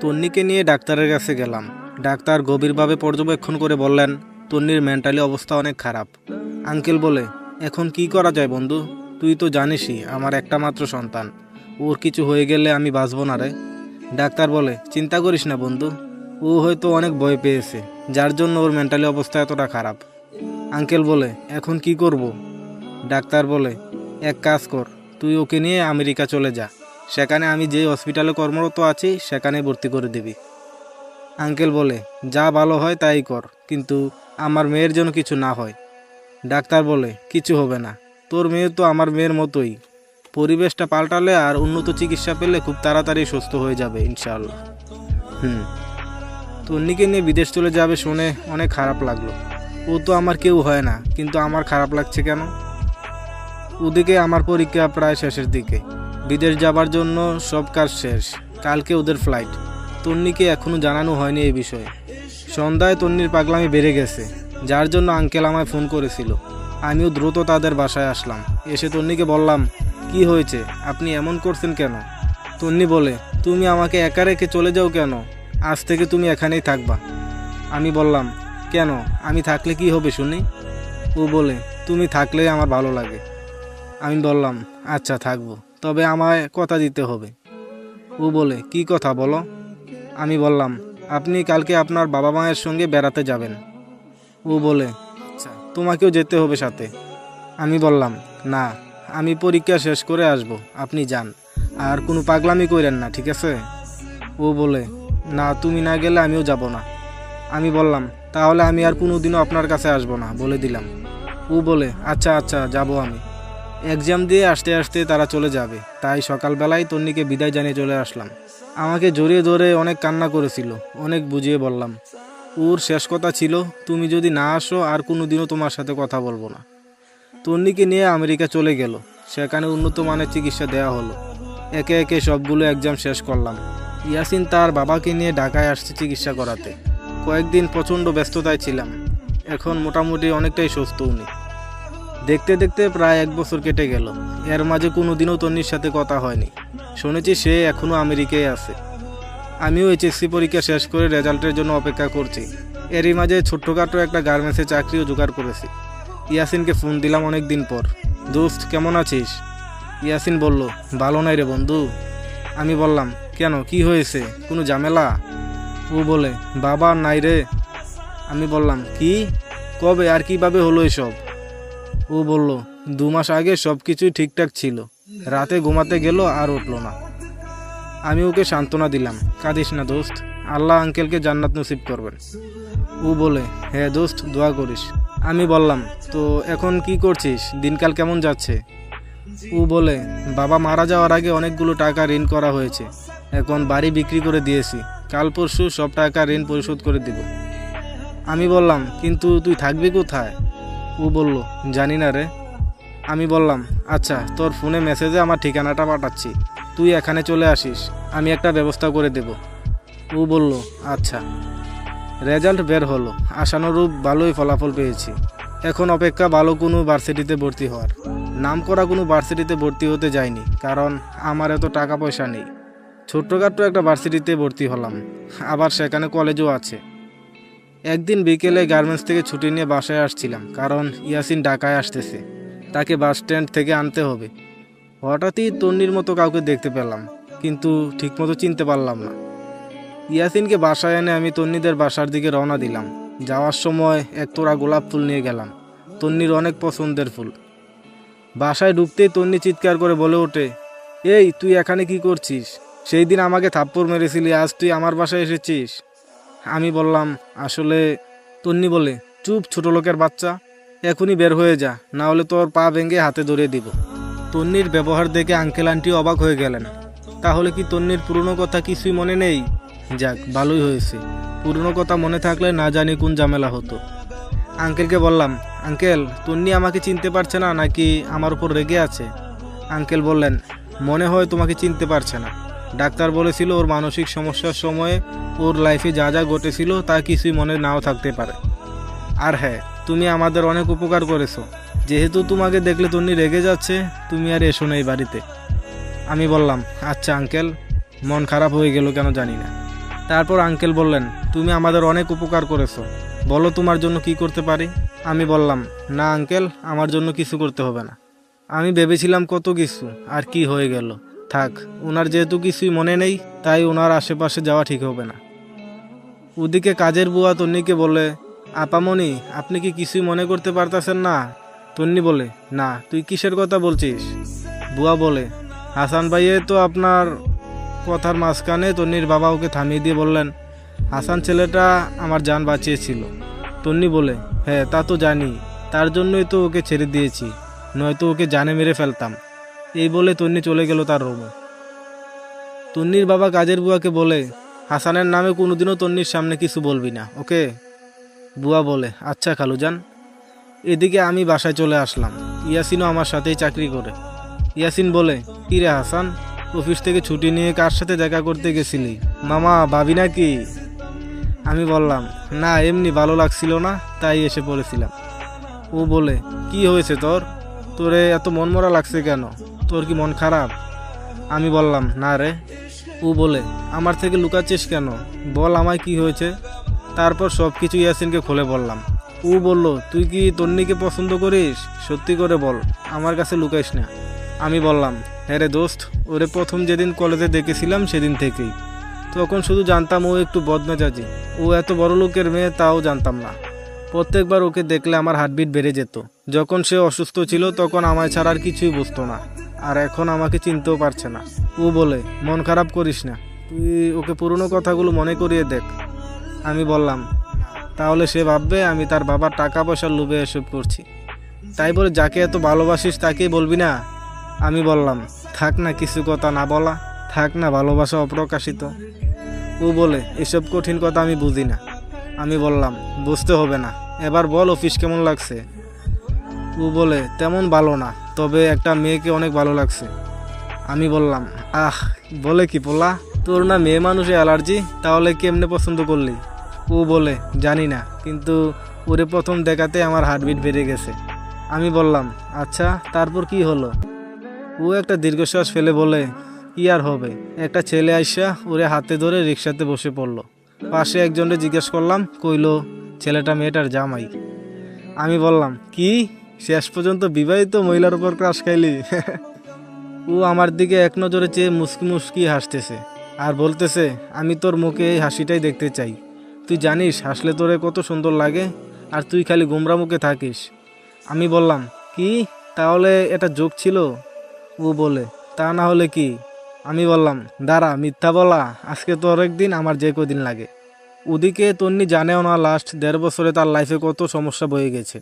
তন্নিকে নিয়ে ডাক্তারের কাছে গেলাম। ডাক্তার গভীরভাবে পর্যবেক্ষণ করে বললেন, তন্নির মেন্টালি অবস্থা অনেক খারাপ। আঙ্কেল বলে, এখন কি করা যায় বন্ধু? তুই তো জানিসই, আমার একটা মাত্র সন্তান। ওর কিছু হয়ে গেলে আমি বাঁচব না রে। ডাক্তার বলে, চিন্তা করিস না বন্ধু, ও হয়তো অনেক ভয় পেয়েছে, যার জন্য ওর মেন্টালি অবস্থা এতটা খারাপ। আঙ্কেল বলে, এখন কি করব? ডাক্তার বলে, এক কাজ কর, তুই ওকে নিয়ে আমেরিকা চলে যা। সেখানে আমি যে হসপিটালে কর্মরত আছি, সেখানে ভর্তি করে দিবি। আঙ্কেল বলে, যা ভালো হয় তাই কর, কিন্তু আমার মেয়ের জন্য কিছু না হয়। ডাক্তার বলে, কিছু হবে না। তোর মেয়ে তো আমার মেয়ের মতোই। পরিবেশটা পাল্টালে আর উন্নত চিকিৎসা পেলে খুব তাড়াতাড়ি সুস্থ হয়ে যাবে, ইনশাআল্লাহ। হুম। তন্নিকে নিয়ে বিদেশ চলে যাবে শুনে অনেক খারাপ লাগল। ও তো আমার কেউ হয় না, কিন্তু আমার খারাপ লাগছে কেন? ওদিকে আমার পরীক্ষা প্রায় শেষের দিকে। বিদেশ যাবার জন্য সব কাজ শেষ। কালকে ওদের ফ্লাইট তন্নিকে এখনও জানানো হয়নি এই বিষয়ে। সন্ধ্যায় তন্নির পাগলামি বেড়ে গেছে, যার জন্য আঙ্কেল আমায় ফোন করেছিল। আমিও দ্রুত তাদের বাসায় আসলাম। এসে তন্নিকে বললাম, কি হয়েছে? আপনি এমন করছেন কেন? তন্নি বলে, তুমি আমাকে একা রেখে চলে যাও কেন? আজ থেকে তুমি এখানেই থাকবা। আমি বললাম, কেন? আমি থাকলে কি হবে শুনি? ও বলে, তুমি থাকলেই আমার ভালো লাগে। আমি বললাম আচ্ছা থাকব। তবে আমায় কথা দিতে হবে। ও বলে, কি কথা বলো? আমি বললাম, আপনি কালকে আপনার বাবা মায়ের সঙ্গে বেড়াতে যাবেন। ও বলে আচ্ছা তোমাকেও যেতে হবে সাথে। আমি বললাম, না, আমি পরীক্ষা শেষ করে আসব, আপনি যান। আর কোনো পাগলামি করেন না, ঠিক আছে? ও বলে, না, তুমি না গেলে আমিও যাব না। আমি বললাম, তাহলে আমি আর কোনোদিনও আপনার কাছে আসব না, বলে দিলাম। ও বলে আচ্ছা আচ্ছা যাব আমি। এক্সাম দিয়ে আসতে আসতে তারা চলে যাবে। তাই সকালবেলায় তন্নিকে বিদায় জানিয়ে চলে আসলাম। আমাকে জড়িয়ে ধরে অনেক কান্না করেছিল, অনেক বুঝিয়ে বললাম, ওর শেষ কথা ছিল, তুমি যদি না আসো, আর কোনো দিনও তোমার সাথে কথা বলব না। তন্নিকে নিয়ে আমেরিকা চলে গেল। সেখানে উন্নত মানের চিকিৎসা দেওয়া হলো। একে একে সবগুলো এক্সাম শেষ করলাম। ইয়াসিন তার বাবাকে নিয়ে ঢাকায় আসছে চিকিৎসা করাতে। কয়েকদিন প্রচণ্ড ব্যস্ততায় ছিলাম। এখন মোটামুটি অনেকটাই সুস্থ উনি। দেখতে দেখতে প্রায় এক বছর কেটে গেল। এর মাঝে কোনো দিনও তন্নির সাথে কথা হয়নি। শুনেছি সে এখনও আমেরিকায় আছে। আমিও এইচএসসি পরীক্ষা শেষ করে রেজাল্টের জন্য অপেক্ষা করছি। এরই মাঝে ছোট্টখাটো একটা গার্মেন্টসে চাকরিও জোগাড় করেছি। ইয়াসিনকে ফোন দিলাম অনেক দিন পর। দোস্ত, কেমন আছিস? ইয়াসিন বলল, ভালো নাই রে বন্ধু। আমি বললাম, কেন? কি হয়েছে? কোনো ঝামেলা? ও বলে, বাবা, নাই রে। আমি বললাম, কি? কবে আর কীভাবে হলো এসব? ও বলল, দু মাস আগে সব কিছুই ঠিকঠাক ছিল। রাতে ঘুমাতে গেল আর উঠল না। আমি ওকে সান্ত্বনা দিলাম, কাঁদিস না দোস্ত, আল্লাহ আঙ্কেলকে জান্নাত নসিব করবেন। ও বলে হ্যাঁ দোস্ত, দোয়া করিস। আমি বললাম, তো এখন কি করছিস? দিনকাল কেমন যাচ্ছে? ও বলে, বাবা মারা যাওয়ার আগে অনেকগুলো টাকা ঋণ করা হয়েছে। এখন বাড়ি বিক্রি করে দিয়েছি। কাল পরশু সব টাকা ঋণ পরিশোধ করে দিব। আমি বললাম, কিন্তু তুই থাকবি কোথায়? ও বলল, জানি না রে। আমি বললাম আচ্ছা তোর ফোনে মেসেজে আমার ঠিকানাটা পাঠাচ্ছি। তুই এখানে চলে আসিস, আমি একটা ব্যবস্থা করে দেব। ও বলল আচ্ছা। রেজাল্ট বের হলো। আশানুরূপ ভালোই ফলাফল পেয়েছি। এখন অপেক্ষা ভালো কোনো ভার্সিটিতে ভর্তি হওয়ার। নাম করা কোনো ভার্সিটিতে ভর্তি হতে যায়নি, কারণ আমার এত টাকা পয়সা নেই। ছোট্টখাট্ট একটা ভার্সিটিতে ভর্তি হলাম। আবার সেখানে কলেজও আছে। একদিন বিকেলে গার্মেন্টস থেকে ছুটি নিয়ে বাসায় আসছিলাম, কারণ ইয়াসিন ঢাকায় আসতেছে। তাকে বাস স্ট্যান্ড থেকে আনতে হবে। হঠাৎই তন্নির মতো কাউকে দেখতে পেলাম, কিন্তু ঠিকমতো চিনতে পারলাম না। ইয়াসিনকে বাসায় এনে আমি তন্নিদের বাসার দিকে রওনা দিলাম। যাওয়ার সময় এক তোড়া গোলাপ ফুল নিয়ে গেলাম। তন্নির অনেক পছন্দের ফুল। বাসায় ঢুকতেই তন্নি চিৎকার করে বলে ওঠে, এই, তুই এখানে কি করছিস? সেই দিন আমাকে থাপ্পড় মেরেছিলি, আজ তুই আমার বাসায় এসেছিস। আমি বললাম, আসলে তন্নি বলে, চুপ ছোট লোকের বাচ্চা এখনই বের হয়ে যা না হলে তোর পা ভেঙে হাতে ধরে দিব। তন্নির ব্যবহার দেখে আঙ্কেল আন্টি অবাক হয়ে গেলেন। তাহলে কি তন্নির পুরনো কথা কিছুই মনে নেই? যাক, ভালোই হয়েছে। পুরনো কথা মনে থাকলে না জানি কোন ঝামেলা হতো। আঙ্কেলকে বললাম আঙ্কেল তন্নি আমাকে চিনতে পারছে না নাকি আমার উপর রেগে আছে? আঙ্কেল বললেন, মনে হয় তোমাকে চিনতে পারছে না। ডাক্তার বলেছিল ওর মানসিক সমস্যার সময়ে ওর লাইফে যা যা ঘটেছিল তা কিছুই মনে নাও থাকতে পারে। আর হ্যাঁ তুমি আমাদের অনেক উপকার করেছ। যেহেতু তোমাকে দেখলে তন্নি রেগে যাচ্ছে, তুমি আর এসো না এই বাড়িতে। আমি বললাম আচ্ছা আঙ্কেল মন খারাপ হয়ে গেল কেন জানি না। তারপর আঙ্কেল বললেন, তুমি আমাদের অনেক উপকার করেছ। বলো তোমার জন্য কি করতে পারি? আমি বললাম, না আঙ্কেল আমার জন্য কিছু করতে হবে না। আমি ভেবেছিলাম কত কিছু, আর কি হয়ে গেল। থাক ওনার যেহেতু কিছুই মনে নেই, তাই ওনার আশেপাশে যাওয়া ঠিক হবে না। ওদিকে কাজের বুয়া তন্নিকে বলে, আপামনি, আপনি কি কিছুই মনে করতে পারতেছেন না? তন্নি বলে, না, তুই কিসের কথা বলছিস? বুয়া বলে, হাসান ভাইয়ে তো আপনার কথার মাঝখানে তন্নির বাবা ওকে থামিয়ে দিয়ে বললেন, হাসান ছেলেটা আমার যান বাঁচিয়েছিল। তন্নি বলে হ্যাঁ তা তো জানি, তার জন্যই তো ওকে ছেড়ে দিয়েছি, নয়তো ওকে জানে মেরে ফেলতাম। এই বলে তন্নি চলে গেল তার রুমে। তন্নির বাবা কাজের বুয়াকে বলে, হাসানের নামে কোনোদিনও তন্নির সামনে কিছু বলবি না, ওকে? বুয়া বলে আচ্ছা খালুজান, এদিকে আমি বাসায় চলে আসলাম। ইয়াসিনও আমার সাথেই চাকরি করে। ইয়াসিন বলে, কি রে হাসান, অফিস থেকে ছুটি নিয়ে কার সাথে দেখা করতে গেছিলি? মামা, ভাবি নাকি? আমি বললাম, না, এমনি ভালো লাগছিল না, তাই এসে পড়েছিলাম। ও বলে, কি হয়েছে তোর? তোরে এত মনমরা লাগছে কেন? তোর কি মন খারাপ? আমি বললাম, না রে। ও বলে, আমার থেকে লুকাচ্ছিস কেন? বল আমায় কি হয়েছে? তারপর সব কিছু ইয়াসিনকে খুলে বললাম। ও বলল, তুই কি তন্নিকে পছন্দ করিস? সত্যি করে বল, আমার কাছে লুকাইস না। আমি বললাম হ্যাঁ রে দোস্ত, ওরে প্রথম যেদিন কলেজে দেখেছিলাম সেদিন থেকেই। তখন শুধু জানতাম ও একটু বদমেজাজি। ও এত বড় লোকের মেয়ে, তাও জানতাম না। প্রত্যেকবার ওকে দেখলে আমার হার্টবিট বেড়ে যেত। যখন সে অসুস্থ ছিল, তখন আমায় ছাড়া আর কিছুই বুঝতো না। আর এখন আমাকে চিনতেও পারছে না। ও বলে, মন খারাপ করিস না। তুই ওকে পুরনো কথাগুলো মনে করিয়ে দেখ। আমি বললাম, তাহলে সে ভাববে আমি তার বাবার টাকা পয়সার লোভে এসব করছি। তাই বলে, যাকে এত ভালোবাসিস তাকেই বলবি না? আমি বললাম, থাক না, কিছু কথা না বলা। থাক না, ভালোবাসা অপ্রকাশিত। ও বলে, এসব কঠিন কথা আমি বুঝি না। আমি বললাম, বুঝতে হবে না। এবার বল, অফিস কেমন লাগছে? ও বলে, তেমন ভালো না, তবে একটা মেয়েকে অনেক ভালো লাগছে। আমি বললাম, আহ, বলে কি পোলা? তোর না মেয়ে মানুষে অ্যালার্জি? তাহলে কেমনে পছন্দ করলি? ও বলে, জানি না, কিন্তু ওরে প্রথম দেখাতে আমার হার্টবিট বেড়ে গেছে। আমি বললাম আচ্ছা তারপর কি হলো? ও একটা দীর্ঘশ্বাস ফেলে বলে, কি আর হবে? একটা ছেলে আইসা ওরে হাতে ধরে রিক্সাতে বসে পড়ল। পাশে একজনকে জিজ্ঞেস করলাম, কইলো, ছেলেটা মেয়েটার জামাই? আমি বললাম, কি? শেষ পর্যন্ত বিবাহিত মহিলার উপর ক্রাশ খাইলি। ও আমার দিকে এক নজরে চেয়ে মুস্কি মুস্কি হাসতেছে আর বলতেছে, আমি তোর মুখে এই হাসিটাই দেখতে চাই। তুই জানিস, হাসলে তোরে কত সুন্দর লাগে আর তুই খালি গোমরা মুখে থাকিস। আমি বললাম, কি? তাহলে এটা যোগ ছিল? ও বলে, তা না হলে কি? আমি বললাম, দাঁড়া, মিথ্যা বলা, আজকে তো অনেক দিন আমার যে কদিন লাগে। ওদিকে তন্নি জানেও না, লাস্ট দেড় বছরে তার লাইফে কত সমস্যা বয়ে গেছে।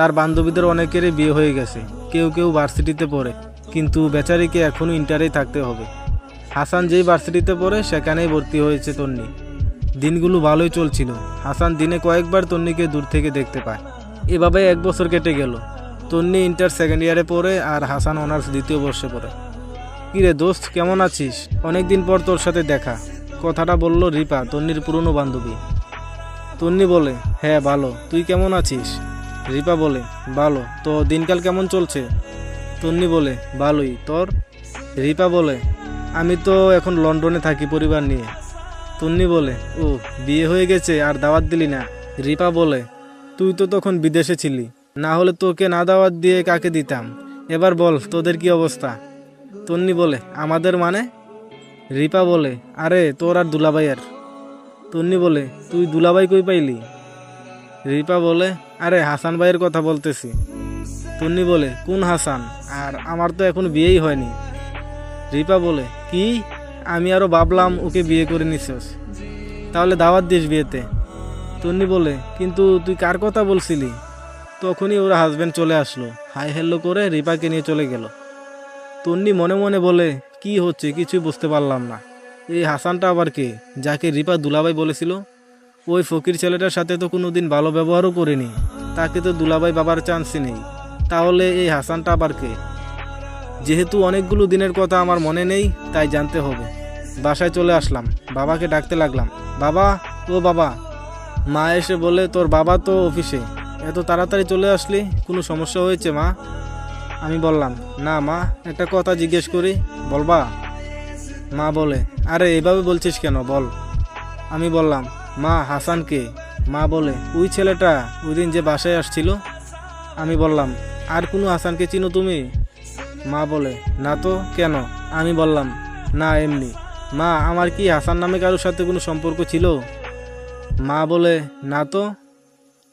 তার বান্ধবীদের অনেকেরই বিয়ে হয়ে গেছে। কেউ কেউ ভার্সিটিতে পড়ে, কিন্তু বেচারিকে এখনও ইন্টারেই থাকতে হবে। হাসান যেই ভার্সিটিতে পড়ে, সেখানেই ভর্তি হয়েছে তন্নি। দিনগুলো ভালোই চলছিল। হাসান দিনে কয়েকবার তন্নিকে দূর থেকে দেখতে পায়। এভাবে এক বছর কেটে গেল। তন্নি ইন্টার সেকেন্ড ইয়ারে পড়ে আর হাসান অনার্স দ্বিতীয় বর্ষে পড়ে। কিরে দোস্ত, কেমন আছিস? অনেকদিন পর তোর সাথে দেখা। কথাটা বলল রিপা, তন্নির পুরনো বান্ধবী। তন্নি বলে হ্যাঁ ভালো। তুই কেমন আছিস? রিপা বলে, ভালো, তো দিনকাল কেমন চলছে? তন্নি বলে, ভালোই, তোর? রিপা বলে, আমি তো এখন লন্ডনে থাকি পরিবার নিয়ে। তন্নি বলে, ও, বিয়ে হয়ে গেছে আর দাওয়াত দিলি না। রিপা বলে, তুই তো তখন বিদেশে ছিলি, না হলে তোকে না দাওয়াত দিয়ে কাকে দিতাম? এবার বল, তোদের কি অবস্থা? তন্নি বলে, আমাদের মানে? রিপা বলে, আরে, তোর আর দুলাভাইয়ের। তন্নি বলে, তুই দুলাভাই কই পাইলি? রিপা বলে, আরে, হাসান ভাইয়ের কথা বলতেছি। তন্নি বলে, কোন হাসান? আর আমার তো এখন বিয়েই হয়নি। রিপা বলে, কি? আমি আরও ভাবলাম ওকে বিয়ে করে নিছিস। তাহলে দাওয়াত দিস বিয়েতে। তন্নি বলে, কিন্তু তুই কার কথা বলছিলি? তখনই ওর হাজবেন্ড চলে আসলো। হাই হ্যালো করে রিপাকে নিয়ে চলে গেল। তন্নি মনে মনে বলে, কি হচ্ছে? কিছুই বুঝতে পারলাম না। এই হাসানটা আবার কে? যাকে রিপা দুলাভাই বলেছিল। ওই ফকির ছেলেটার সাথে তো কোনো দিন ভালো ব্যবহারও করিনি। তাকে তো দুলাভাই বাবার চান্সই নেই। তাহলে এই হাসানটা আবার কে? যেহেতু অনেকগুলো দিনের কথা আমার মনে নেই, তাই জানতে হবে। বাসায় চলে আসলাম। বাবাকে ডাকতে লাগলাম। বাবা, ও বাবা, মা এসে বলে তোর বাবা তো অফিসে। এত তাড়াতাড়ি চলে আসলি? কোনো সমস্যা হয়েছে, মা? আমি বললাম, না, মা, একটা কথা জিজ্ঞেস করি। বলবা? মা বলে, আরে, এভাবে বলছিস কেন? বল। আমি বললাম মা হাসানকে। মা বলে, ওই ছেলেটা ওই দিন যে বাসায় আসছিল? আমি বললাম, আর কোনো হাসানকে চিনো তুমি? মা বলে, না তো, কেন? আমি বললাম, না, এমনি। মা, আমার কি হাসান নামে কারোর সাথে কোনো সম্পর্ক ছিল? মা বলে, না তো।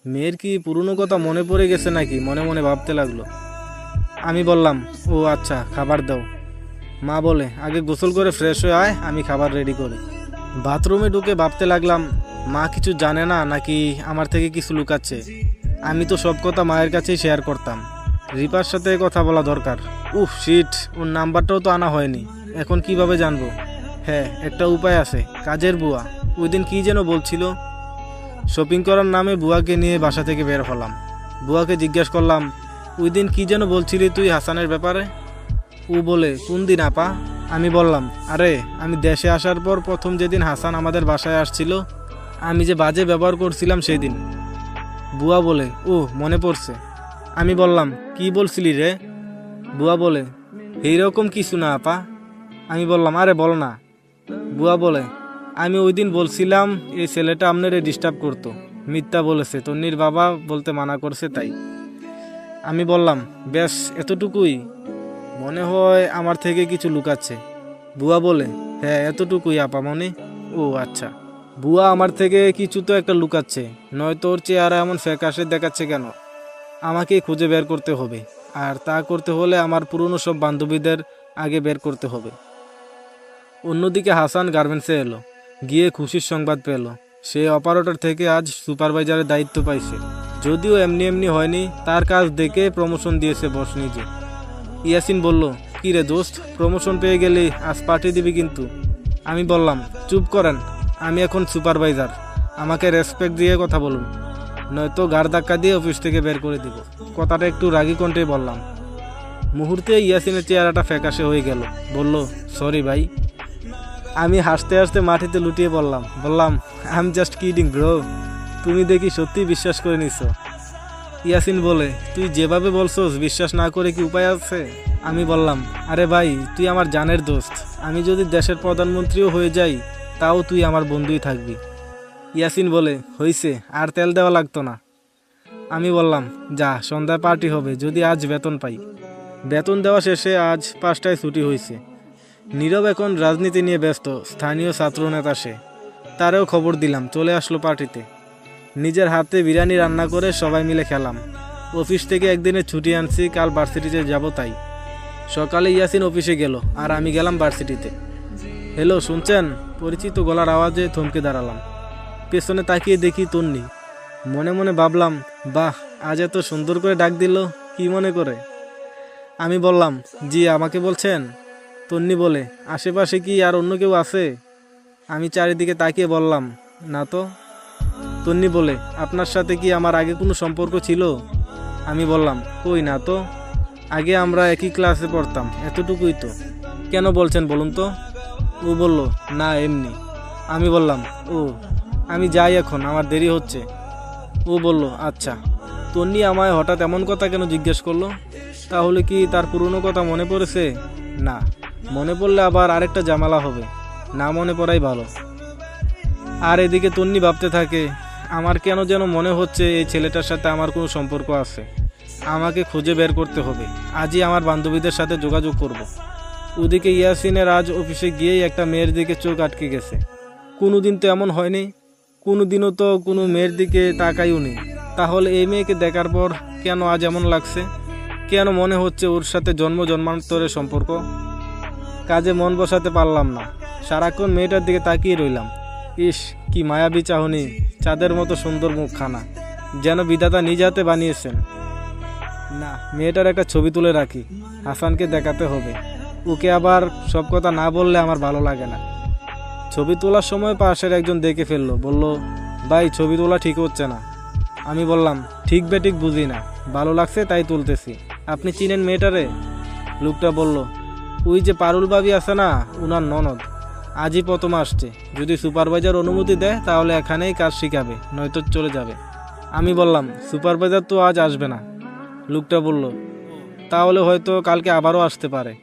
মেয়ের কি পুরনো কথা মনে পড়ে গেছে নাকি? মনে মনে ভাবতে লাগল। আমি বললাম, ও আচ্ছা খাবার দাও। মা বলে, আগে গোসল করে ফ্রেশ হয়ে আয়, আমি খাবার রেডি করি। বাথরুমে ঢুকে ভাবতে লাগলাম, মা কিছু জানে না নাকি আমার থেকে কিছু লুকাচ্ছে। আমি তো সব কথা মায়ের কাছেই শেয়ার করতাম। রিপার সাথে কথা বলা দরকার। উফ শিট ওর নাম্বারটাও তো আনা হয়নি। এখন কীভাবে জানব? হ্যাঁ একটা উপায় আছে, কাজের বুয়া। ওই দিন কী যেন বলছিল? শপিং করার নামে বুয়াকে নিয়ে বাসা থেকে বের হলাম। বুয়াকে জিজ্ঞেস করলাম ওই দিন কী যেন বলছিলি তুই হাসানের ব্যাপারে? ও বলে, কোন দিন আপা? আমি বললাম, আরে, আমি দেশে আসার পর প্রথম যেদিন হাসান আমাদের বাসায় আসছিল, আমি যে বাজে ব্যবহার করছিলাম সেই দিন বুয়া বলে ও মনে পড়ছে। আমি বললাম, কি বলছিলি রে? বুয়া বলে, এইরকম কিছু না, আপা। আমি বললাম, আরে, বল না। বুয়া বলে, আমি ওই দিন বলছিলাম, এই ছেলেটা আপনারে ডিস্টার্ব করতো। মিথ্যা বলেছে, তন্নির বাবা বলতে মানা করছে তাই। আমি বললাম, বেশ, এতটুকুই। মনে হয় আমার থেকে কিছু লুকাচ্ছে। বুয়া বলে হ্যাঁ এতটুকুই আপা মনে। ও আচ্ছা। বুয়া আমার থেকে কিছু তো একটা লুকাচ্ছে, নয়তো ওর চেহারা এমন ফ্যাকাশে দেখাচ্ছে কেন? আমাকে খুঁজে বের করতে হবে, আর তা করতে হলে আমার পুরনো সব বান্ধবীদের আগে বের করতে হবে। অন্যদিকে হাসান গার্মেন্টসে এলো, গিয়ে খুশির সংবাদ পেল। সে অপারেটর থেকে আজ সুপারভাইজারের দায়িত্ব পাইছে। যদিও এমনি এমনি হয়নি, তার কাজ দেখে প্রমোশন দিয়েছে বস নিজে। ইয়াসিন বলল, কী রে দোস্ত প্রমোশন পেয়ে গেলে, আজ পাঠিয়ে দিবি কিন্তু। আমি বললাম, চুপ করেন, আমি এখন সুপারভাইজার আমাকে রেসপেক্ট দিয়ে কথা বলুন, নয়তো গাড় ধাক্কা দিয়ে অফিস থেকে বের করে দিব। কথাটা একটু রাগি কণ্ঠে বললাম। মুহূর্তে ইয়াসিনের চেহারাটা ফ্যাকাশে হয়ে গেল। বলল, সরি ভাই। আমি হাসতে হাসতে মাটিতে লুটিয়ে বললাম বললাম I am just kidding bro তুমি দেখি সত্যি বিশ্বাস করে নিছ। ইয়াসিন বলে, তুই যেভাবে বলছোস, বিশ্বাস না করে কি উপায় আছে? আমি বললাম, আরে ভাই, তুই আমার জানের দোস্ত। আমি যদি দেশের প্রধানমন্ত্রীও হয়ে যাই, তাও তুই আমার বন্ধুই থাকবি। ইয়াসিন বলে, হইছে, আর তেল দেওয়া লাগতো না। আমি বললাম, যা, সন্ধ্যায় পার্টি হবে, যদি আজ বেতন পাই। বেতন দেওয়া শেষে আজ পাঁচটায় ছুটি হয়েছে নীরব এখন রাজনীতি নিয়ে ব্যস্ত, স্থানীয় ছাত্রনেতা সে। তারেও খবর দিলাম, চলে আসলো পার্টিতে। নিজের হাতে বিরিয়ানি রান্না করে সবাই মিলে খেলাম। অফিস থেকে একদিনে ছুটি আনছি, কাল ভার্সিটিতে যাব তাই। সকালে ইয়াসিন অফিসে গেল, আর আমি গেলাম ভার্সিটিতে। হ্যালো, শুনছেন? পরিচিত গলার আওয়াজে থমকে দাঁড়ালাম। পেছনে তাকিয়ে দেখি তন্নি। মনে মনে ভাবলাম, বাহ, আজ এত সুন্দর করে ডাক দিল, কি মনে করে? আমি বললাম, জি, আমাকে বলছেন? তন্নি বলে, আশেপাশে কি আর অন্য কেউ আছে? আমি চারিদিকে তাকিয়ে বললাম, না তো। তন্নি বলে, আপনার সাথে কি আমার আগে কোনো সম্পর্ক ছিল? আমি বললাম, কই না তো। আগে আমরা একই ক্লাসে পড়তাম, এতটুকুই তো। কেন বলছেন বলুন তো? ও বলল, না, এমনি। আমি বললাম, ও, আমি যাই এখন, আমার দেরি হচ্ছে। ও বলল আচ্ছা। তন্নি আমায় হঠাৎ এমন কথা কেন জিজ্ঞেস করল? তাহলে কি তার পুরনো কথা মনে পড়েছে? না, মনে পড়লে আবার আরেকটা জামালা হবে। না মনে পড়াই ভালো। আর এদিকে তন্নি ভাবতে থাকে, আমার কেন যেন মনে হচ্ছে এই ছেলেটার সাথে আমার কোনো সম্পর্ক আছে? আমাকে খুঁজে বের করতে হবে। আজই আমার বান্ধবীদের সাথে যোগাযোগ করব। ওদিকে ইয়াসিনের আজ অফিসে গিয়েই একটা মেয়ের দিকে চোখ আটকে গেছে। কোনো দিন তো এমন হয়নি? কোনো দিনও তো কোনো মেয়ের দিকে তাকাইও নেই তাহলে এই মেয়েকে দেখার পর কেন আজ এমন লাগছে? কেন মনে হচ্ছে ওর সাথে জন্ম জন্মান্তরের সম্পর্ক? কাজে মন বসাতে পারলাম না। সারাক্ষণ মেয়েটার দিকে তাকিয়ে রইলাম। ইস, কি মায়াবী চাহনি, চাঁদের মতো সুন্দর মুখখানা, যেন বিধাতা নিজ হাতে বানিয়েছেন। না, মেয়েটার একটা ছবি তুলে রাখি, হাসানকে দেখাতে হবে। ওকে আবার সব কথা না বললে আমার ভালো লাগে না। ছবি তোলার সময় পাশের একজন দেখে ফেলল, বলল, ভাই, ছবি তোলা ঠিক হচ্ছে না। আমি বললাম, ঠিক বে ঠিক বুঝি না, ভালো লাগছে তাই তুলতেছি। আপনি চিনেন মেয়েটারে? লোকটা বলল, ওই যে পারুল বাবি আছে না, উনার ননদ। আজই প্রথম আসছে। যদি সুপারভাইজার অনুমতি দেয়, তাহলে এখানেই কাজ শিখাবে, নয়তো চলে যাবে। আমি বললাম, সুপারভাইজার তো আজ আসবে না। লোকটা বলল, তাহলে হয়তো কালকে আবারও আসতে পারে।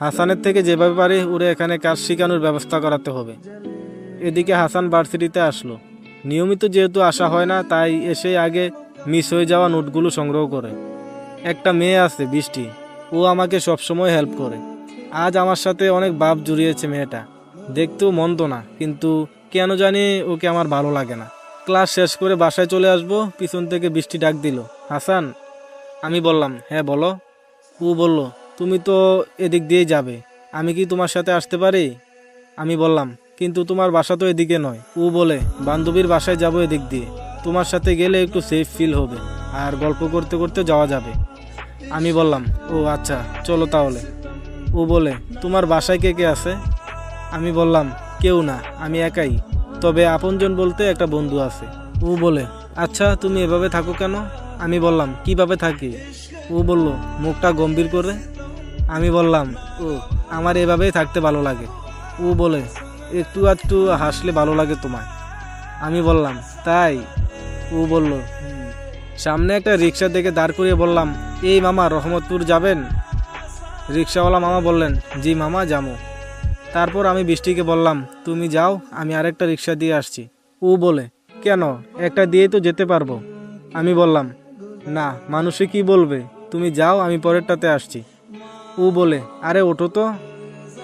হাসানের থেকে যেভাবে পারে ওরে এখানে কাজ শেখানোর ব্যবস্থা করাতে হবে। এদিকে হাসান ভার্সিটিতে আসলো। নিয়মিত যেহেতু আসা হয় না, তাই এসে আগে মিস হয়ে যাওয়া নোটগুলো সংগ্রহ করে। একটা মেয়ে আছে, বৃষ্টি। ও আমাকে সবসময় হেল্প করে। আজ আমার সাথে অনেক বাপ জুড়িয়েছে মেয়েটা। দেখতেও মন্দ না, কিন্তু কেন জানি ওকে আমার ভালো লাগে না। ক্লাস শেষ করে বাসায় চলে আসব, পিছন থেকে বৃষ্টি ডাক দিল, হাসান। আমি বললাম হ্যাঁ বলো। ও বলল, তুমি তো এদিক দিয়েই যাবে, আমি কি তোমার সাথে আসতে পারি? আমি বললাম, কিন্তু তোমার বাসা তো এদিকে নয়। ও বলে, বান্ধবীর বাসায় যাব এদিক দিয়ে, তোমার সাথে গেলে একটু সেফ ফিল হবে, আর গল্প করতে করতে যাওয়া যাবে। আমি বললাম, ও আচ্ছা চলো তাহলে। ও বলে, তোমার বাসায় কে কে আছে? আমি বললাম, কেউ না, আমি একাই। তবে আপনজন বলতে একটা বন্ধু আছে। ও বলে আচ্ছা তুমি এভাবে থাকো কেন? আমি বললাম, কীভাবে থাকি? ও বলল, মুখটা গম্ভীর করে। আমি বললাম, ও, আমার এভাবেই থাকতে ভালো লাগে। ও বলে, একটু একটু হাসলে ভালো লাগে তোমায় আমি বললাম, তাই? ও বলল সামনে একটা রিক্সা দেখে দাঁড় করিয়ে বললাম, এই মামা রহমতপুর যাবেন? রিক্সাওয়ালা মামা বললেন, জি মামা, যাব। তারপর আমি বৃষ্টিকে বললাম, তুমি যাও, আমি আরেকটা রিক্সা দিয়ে আসছি। ও বলে, কেন? একটা দিয়েই তো যেতে পারব। আমি বললাম, না, মানুষে কি বলবে? তুমি যাও, আমি পরেরটাতে আসছি। ও বলে, আরে, ওঠো তো।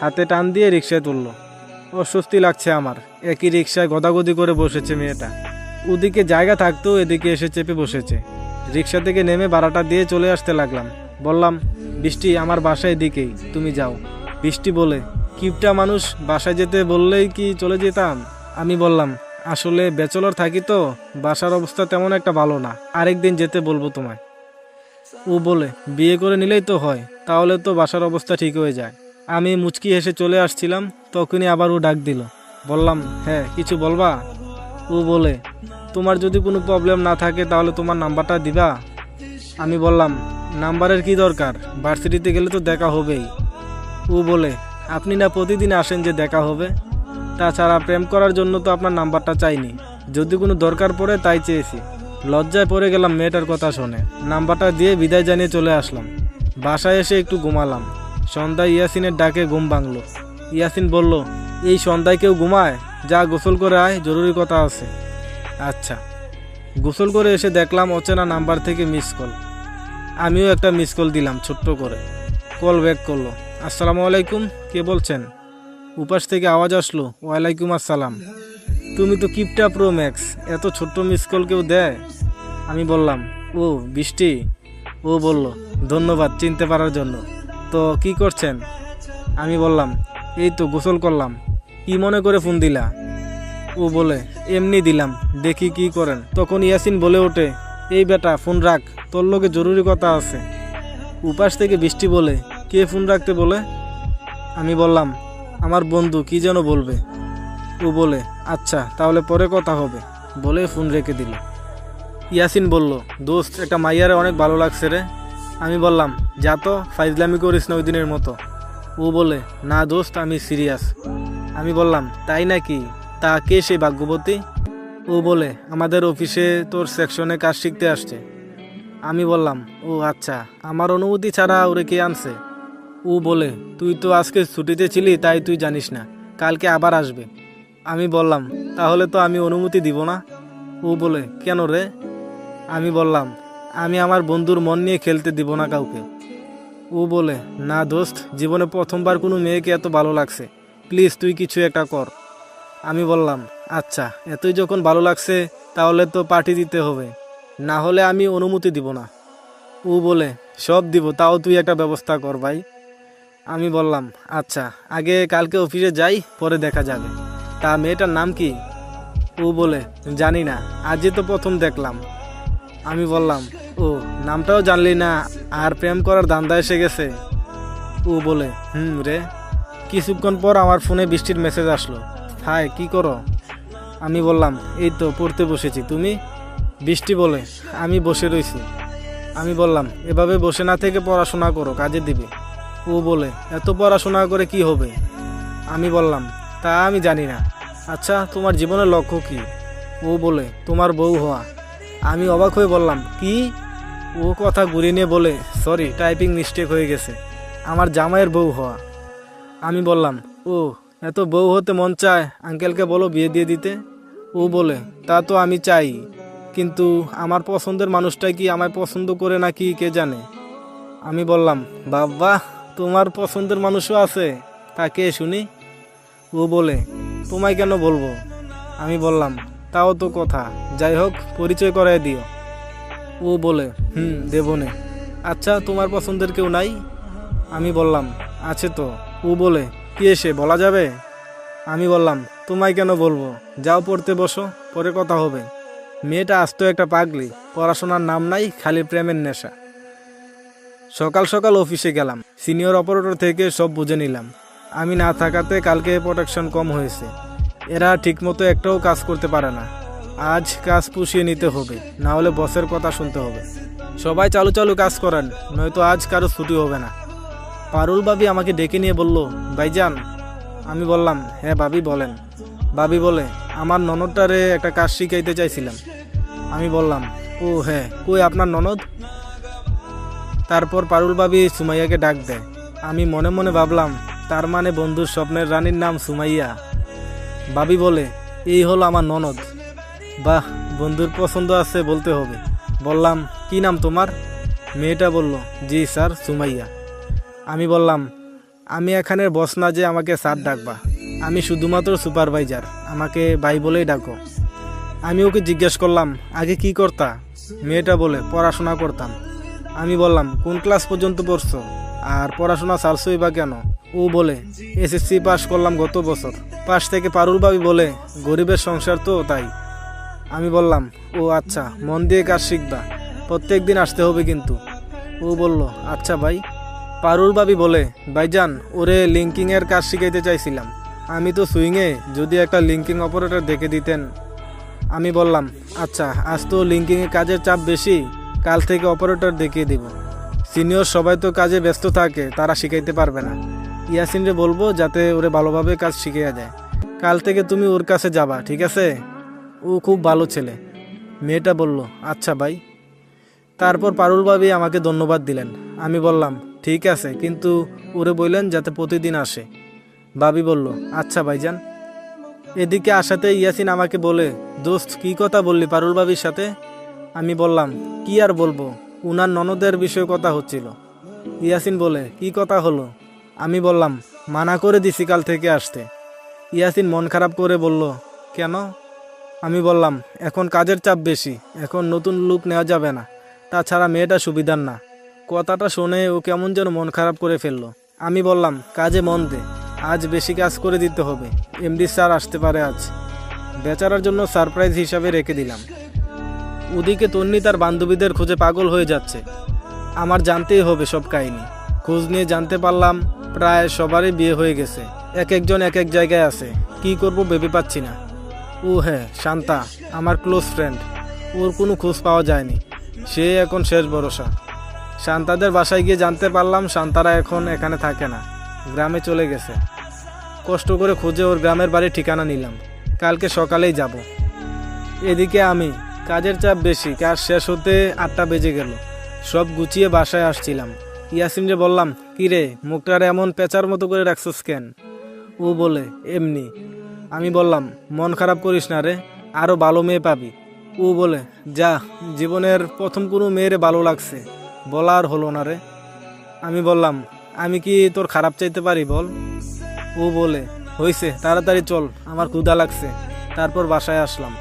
হাতে টান দিয়ে রিক্সায় তুলল। অস্বস্তি লাগছে আমার। একই রিক্সায় গদাগদি করে বসেছে মেয়েটা। ওদিকে জায়গা থাকতেও এদিকে এসে চেপে বসেছে। রিক্সা থেকে নেমে ভাড়াটা দিয়ে চলে আসতে লাগলাম। বললাম, বৃষ্টি আমার বাসা এদিকেই, তুমি যাও। বৃষ্টি বলে কিপটা মানুষ বাসায় যেতে বললেই কি চলে যেতাম? আমি বললাম, আসলে ব্যাচেলর থাকি তো, বাসার অবস্থা তেমন একটা ভালো না আরেকদিন যেতে বলব তোমায়। ও বলে, বিয়ে করে নিলেই তো হয়, তাহলে তো বাসার অবস্থা ঠিক হয়ে যায়। আমি মুচকি হেসে চলে আসছিলাম, তখনই আবার ও ডাক দিল। বললাম হ্যাঁ কিছু বলবা? ও বলে, তোমার যদি কোনো প্রবলেম না থাকে তাহলে তোমার নাম্বারটা দিবা? আমি বললাম, নাম্বারের কি দরকার? ভার্সিটিতে গেলে তো দেখা হবেই। ও বলে আপনি না প্রতিদিন আসেন যে দেখা হবে? তাছাড়া প্রেম করার জন্য তো আপনার নাম্বারটা চাইনি। যদি কোনো দরকার পড়ে তাই চেয়েছি। লজ্জায় পড়ে গেলাম মেয়েটার কথা শুনে। নাম্বারটা দিয়ে বিদায় জানিয়ে চলে আসলাম। বাসায় এসে একটু ঘুমালাম। সন্ধ্যায় ইয়াসিনের ডাকে ঘুম ভাঙলো। ইয়াসিন বলল, এই সন্ধ্যায় কেউ ঘুমায়? যা গোসল করে আয়, জরুরি কথা আছে। আচ্ছা। গোসল করে এসে দেখলাম অচেনা নাম্বার থেকে মিস কল। আমিও একটা মিস কল দিলাম ছোট্ট করে। কল ব্যাক করল। আসসালামু আলাইকুম, কে বলছেন? উপাস থেকে আওয়াজ আসলো, ওয়ালাইকুম আসসালাম। তুমি তো কিপটা প্রো ম্যাক্স, এত ছোট্ট মিস কল কেউ দেয়? আমি বললাম, ও, বৃষ্টি? ও বলল, ধন্যবাদ চিনতে পারার জন্য। তো কি করছেন? আমি বললাম, এই তো গোসল করলাম। কি মনে করে ফোন দিলা? ও বলে, এমনি দিলাম, দেখি কি করেন। তখন ইয়াসিন বলে ওঠে, এই বেটা, ফোন রাখ, তোর লোকে জরুরি কথা আছে। উপাস থেকে বৃষ্টি বলে কে ফোন রাখতে বলে? আমি বললাম, আমার বন্ধু কি যেন বলবে? ও বলে আচ্ছা তাহলে পরে কথা হবে। বলে ফোন রেখে দিল। ইয়াসিন বলল, দোস্ত, একটা মাইয়ারে অনেক ভালো লাগছে রে। আমি বললাম, যা তো, ফাইজলামি করিস না ওই দিনের মতো। ও বলে, না দোস্ত, আমি সিরিয়াস। আমি বললাম, তাই নাকি? তা কে সেই ভাগ্যবতী? ও বলে, আমাদের অফিসে তোর সেকশনে কাজ শিখতে আসছে। আমি বললাম, ও আচ্ছা আমার অনুমতি ছাড়া ওরে কে আনছে? ও বলে, তুই তো আজকে ছুটিতে ছিলি, তাই তুই জানিস না। কালকে আবার আসবে। আমি বললাম, তাহলে তো আমি অনুমতি দিব না? ও বলে, কেন রে? আমি বললাম, আমি আমার বন্ধুর মন নিয়ে খেলতে দিব না কাউকে। ও বলে, না দোস্ত, জীবনে প্রথমবার কোনো মেয়েকে এত ভালো লাগছে। প্লিজ তুই কিছু একটা কর। আমি বললাম আচ্ছা এতই যখন ভালো লাগছে, তাহলে তো পার্টি দিতে হবে। না হলে আমি অনুমতি দিব না। ও বলে, সব দিব, তাও তুই একটা ব্যবস্থা কর ভাই। আমি বললাম আচ্ছা আগে কালকে অফিসে যাই, পরে দেখা যাবে। তা মেয়েটার নাম কি? ও বলে, জানি না, আজই তো প্রথম দেখলাম। আমি বললাম, ও, নামটাও জানলি না, আর প্রেম করার ধান্দা এসে গেছে? ও বলে, হুম রে। কিছুক্ষণ পর আমার ফোনে বৃষ্টির মেসেজ আসলো হাই কি করো? আমি বললাম, এই তো পড়তে বসেছি, তুমি? বৃষ্টি বলে, আমি বসে রয়েছি আমি বললাম, এভাবে বসে না থেকে পড়াশোনা করো, কাজে দিবে। ও বলে, এত পড়াশোনা করে কি হবে? আমি বললাম, তা আমি জানি না। আচ্ছা তোমার জীবনের লক্ষ্য কি? ও বলে, তোমার বউ হওয়া। আমি অবাক হয়ে বললাম, কি? ও কথা ঘুরিয়ে নিয়ে বলে, সরি, টাইপিং মিস্টেক হয়ে গেছে। আমার জামাইয়ের বউ হওয়া। আমি বললাম, ও, এত বউ হতে মন চায় আঙ্কেলকে বলো বিয়ে দিয়ে দিতে? ও বলে, তা তো আমি চাই, কিন্তু আমার পছন্দের মানুষটাই কি আমায় পছন্দ করে নাকি কে জানে? আমি বললাম বাবা তোমার পছন্দের মানুষও আছে, তাকে শুনি। ও বলে, তোমায় কেন বলব? আমি বললাম, তাও তো কথা। যাই হোক, পরিচয় করাই দিও। ও বলে, হুম দেবনে আচ্ছা তোমার পছন্দের কেউ নাই? আমি বললাম, আছে তো। ও বলে, কি এসে, বলা যাবে? আমি বললাম, তোমায় কেন বলব? যাও পড়তে বসো, পরে কথা হবে। মেয়েটা আসতো একটা পাগলি, পড়াশোনার নাম নাই, খালি প্রেমের নেশা। সকাল সকাল অফিসে গেলাম। সিনিয়র অপারেটর থেকে সব বুঝে নিলাম। আমি না থাকাতে কালকে প্রোটেকশন কম হয়েছে। এরা ঠিকমতো একটাও কাজ করতে পারে না। আজ কাজ পুষিয়ে নিতে হবে, না হলে বসের কথা শুনতে হবে। সবাই চালু চালু কাজ করেন, নয়তো আজ কারও ছুটি হবে না। পারুল বাবি আমাকে ডেকে নিয়ে বলল, ভাইজান। আমি বললাম হ্যাঁ বাবি বলেন। বাবি বলে, আমার ননদটারে একটা কাজ শিখাইতে চাইছিলাম। আমি বললাম, ও হ্যাঁ কই আপনার ননদ? তারপর পারুল বাবি সুমাইয়াকে ডাক দেয়। আমি মনে মনে ভাবলাম, তার মানে বন্ধুর স্বপ্নের রানীর নাম সুমাইয়া। বাবি বলে, এই হলো আমার ননদ। বাহ, বন্ধুর পছন্দ আছে বলতে হবে। বললাম, কি নাম তোমার? মেয়েটা বলল, জি স্যার, সুমাইয়া। আমি বললাম, আমি এখানের বস না যে আমাকে স্যার ডাকবা। আমি শুধুমাত্র সুপারভাইজার, আমাকে ভাই বলেই ডাকো। আমি ওকে জিজ্ঞেস করলাম, আগে কি করতা? মেয়েটা বলে, পড়াশোনা করতাম। আমি বললাম, কোন ক্লাস পর্যন্ত পড়ছো? আর পড়াশোনা ছাড়ছই বা কেন? ও বলে এসএসসি পাস করলাম গত বছর। পাশ থেকে পারুল বাবি বলে, গরিবের সংসার তো তাই। আমি বললাম, ও আচ্ছা মন দিয়ে কাজ শিখবা। প্রত্যেক দিন আসতে হবে কিন্তু। ও বলল আচ্ছা ভাই। পারুল বাবি বলে, ভাইজান, ওরে লিঙ্কিং এর কাজ শিখাইতে চাইছিলাম। আমি তো সুইংয়ে যদি একটা লিঙ্কিং অপারেটর দেখে দিতেন। আমি বললাম আচ্ছা আজ তো লিঙ্কিংয়ে কাজের চাপ বেশি কাল থেকে অপারেটর দেখিয়ে দিব। সিনিয়র সবাই তো কাজে ব্যস্ত থাকে, তারা শিখাইতে পারবে না। ইয়াসিনরে বলব যাতে ওরে ভালোভাবে কাজ শিখিয়ে দেয়। কাল থেকে তুমি ওর কাছে যাবা, ঠিক আছে? ও খুব ভালো ছেলে। মেয়েটা বলল আচ্ছা ভাই। তারপর পারুল ভাবি আমাকে ধন্যবাদ দিলেন। আমি বললাম, ঠিক আছে। কিন্তু ওরে বললেন যাতে প্রতিদিন আসে। বাবি বলল আচ্ছা ভাইজান। এদিকে আসাতে ইয়াসিন আমাকে বলে, দোস্ত, কি কথা বললি পারুল বাবির সাথে? আমি বললাম, কি আর বলব? উনার ননদের বিষয়ে কথা হচ্ছিল। ইয়াসিন বলে, কি কথা হলো? আমি বললাম, মানা করে দিছি কাল থেকে আসতে। ইয়াসিন মন খারাপ করে বলল, কেন? আমি বললাম, এখন কাজের চাপ বেশি, এখন নতুন লুক নেওয়া যাবে না। তাছাড়া মেয়েটা সুবিধার না। কথাটা শুনে ও কেমন যেন মন খারাপ করে ফেলল। আমি বললাম, কাজে মন দে, আজ বেশি কাজ করে দিতে হবে। এমডি স্যার আসতে পারে আজ। বেচারার জন্য সারপ্রাইজ হিসাবে রেখে দিলাম। ওদিকে তন্নি তার বান্ধবীদের খুঁজে পাগল হয়ে যাচ্ছে। আমার জানতেই হবে সব কাহিনী। খোঁজ নিয়ে জানতে পারলাম, প্রায় সবারই বিয়ে হয়ে গেছে। এক একজন এক এক জায়গায় আছে। কি করব ভেবে পাচ্ছি না। ও হ্যাঁ শান্তা, আমার ক্লোজ ফ্রেন্ড ওর কোনো খোঁজ পাওয়া যায়নি। সে এখন শেষ ভরসা। শান্তাদের বাসায় গিয়ে জানতে পারলাম, শান্তারা এখন এখানে থাকে না। গ্রামে চলে গেছে। কষ্ট করে খুঁজে ওর গ্রামের বাড়ির ঠিকানা নিলাম। কালকে সকালেই যাব। এদিকে আমি কাজের চাপ বেশি, কাজ শেষ হতে আটটা বেজে গেল। সব গুছিয়ে বাসায় আসছিলাম। ইয়াসিনরে বললাম, কিরে, মুখটার এমন পেঁচার মতো করে রাখছস কেন? ও বলে, এমনি। আমি বললাম, মন খারাপ করিস না রে আরও ভালো মেয়ে পাবি। ও বলে, যা, জীবনের প্রথম কোনো মেয়েরে ভালো লাগছে বলার হলো না রে। আমি বললাম, আমি কি তোর খারাপ চাইতে পারি, বল? ও বলে, হইছে, তাড়াতাড়ি চল, আমার ক্ষুধা লাগছে। তারপর বাসায় আসলাম।